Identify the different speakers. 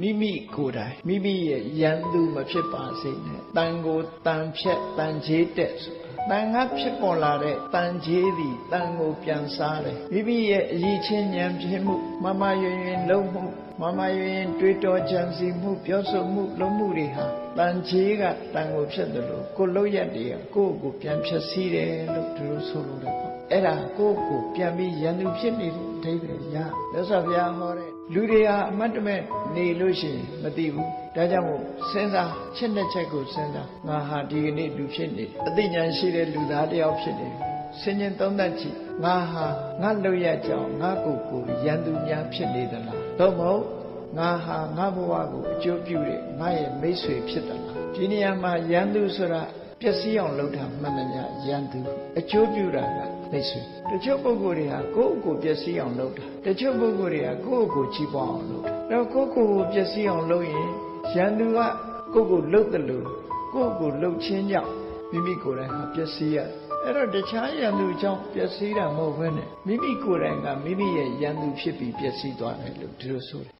Speaker 1: မိမိကိုယ်တိုင်မိမိရဲ့ယံသူမဖြစ်ပါစေနဲ့တန်ကိုတန်ဖြတ်တန်ချေးတက်ဆိုတာတန်ကဖြစ်ပေါ်လာတဲ့တန်ချေးသည်တန်ကိုပြန်စားတယ်မိမိရဲ့အရေးချင်းဉာဏ်ဖြစ်မှုမမယွင်ယွင်လုံးမှုမမယွင်ယွင်တွေးတောကြံစီမှုပြောဆိုမှုလုံးမှုတွေဟာတန်ချေးကတန်ကိုဖြစ်တယ်လို့ကိုလုံးရက်တွေကကိုယ့်ကိုပြန်ဖြတ်စည်းတယ်လို့သူတို့ဆိုလို့တယ်ပေါ့ အဲ့ဒါကိုယ့်ကိုပြန်ပြီးယံသူဖြစ်နေတဲ့အဓိပ္ပာယ်ရမြတ်စွာဘုရားဟောတဲ့လူတွေဟာအမတ်တမဲ့နေလို့ရှိရင်မသိဘူးဒါကြောင့်မို့စဉ်းစားချက်နဲ့ချက်ကိုစဉ်းစားငါဟာဒီကနေ့လူဖြစ်နေတယ်အသိဉာဏ်ရှိတဲ့လူသားတစ်ယောက်ဖြစ်နေတယ်ဆင်ញင်သုံးသပ်ကြည့်ငါဟာငါလောက်ရကြောင်းငါကိုယ်ကိုရန်သူများဖြစ်နေသလားသို့မဟုတ်ငါဟာငါဘဝကိုအကျိုးပြုတဲ့ငါရဲ့မိတ်ဆွေဖြစ်သလားဒီနေရာမှာရန်သူဆိုတာ ပျက်စီးအောင်လုပ်တာမှန်တယ်များရန်သူအကျိုးပြုတာကမိတ်ဆွေတချို့ပုဂ္ဂိုလ်တွေကကိုယ့်ကိုယ်ပျက်စီးအောင်လုပ်တာတချို့ပုဂ္ဂိုလ်တွေကကိုယ့်ကိုယ်ကြီးပွားအောင်လုပ်တာတော့ကိုယ့်ကိုယ်ကိုပျက်စီးအောင်လုပ်ရင်ရန်သူကကိုယ့်ကိုယ်လှုပ်တယ်လို့ကိုယ့်ကိုယ်လှုပ်ခြင်းကြောင့်မိမိကိုယ်တိုင်ဟာပျက်စီးရတယ်အဲ့တော့တခြားရန်သူကြောင့်ပျက်စီးတာမဟုတ်ဘဲနဲ့မိမိကိုယ်တိုင်ကမိမိရဲ့ရန်သူဖြစ်ပြီးပျက်စီးသွားတယ်လို့ဒီလိုဆိုတယ်